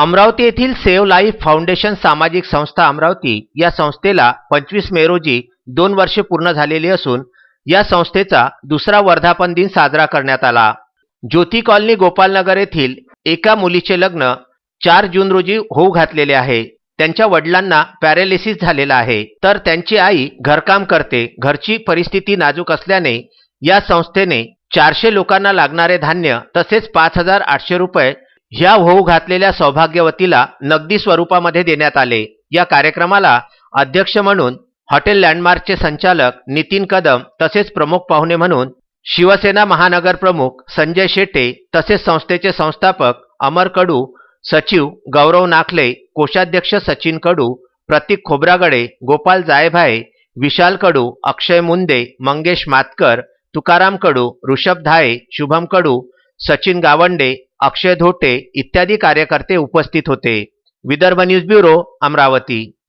अमरावती येथील save life foundation सामाजिक संस्था अमरावती या संस्थेला पंचवीस मे रोजी दोन वर्षे पूर्ण झालेली असून या संस्थेचा दुसरा वर्धापन दिन साजरा करण्यात आला. ज्योती कॉलनी गोपालनगर येथील एका मुलीचे लग्न चार जून रोजी होऊ घातलेले आहे. त्यांच्या वडिलांना पॅरालिसिस झालेला आहे. तर त्यांची आई घरकाम करते. घरची परिस्थिती नाजूक असल्याने या संस्थेने चारशे लोकांना लागणारे धान्य तसेच पाच हजार आठशे रुपये ह्या होऊ घातलेल्या सौभाग्यवतीला नगदी स्वरूपामध्ये देण्यात आले. या कार्यक्रमाला अध्यक्ष म्हणून हॉटेल लँडमार्कचे संचालक नितीन कदम तसेच प्रमुख पाहुणे म्हणून शिवसेना महानगर प्रमुख संजय शेटे तसेच संस्थेचे संस्थापक अमर कडू सचिव गौरव नाखले कोषाध्यक्ष सचिन कडू प्रतीक खोब्रागडे गोपाल जायभाये विशाल कडू अक्षय मुंदे मंगेश मातकर तुकाराम कडू ऋषभ धाये शुभम कडू सचिन गावंडे अक्षय धोटे इत्यादी कार्यकर्ते उपस्थित होते. Vidarbha news bureau Amravati.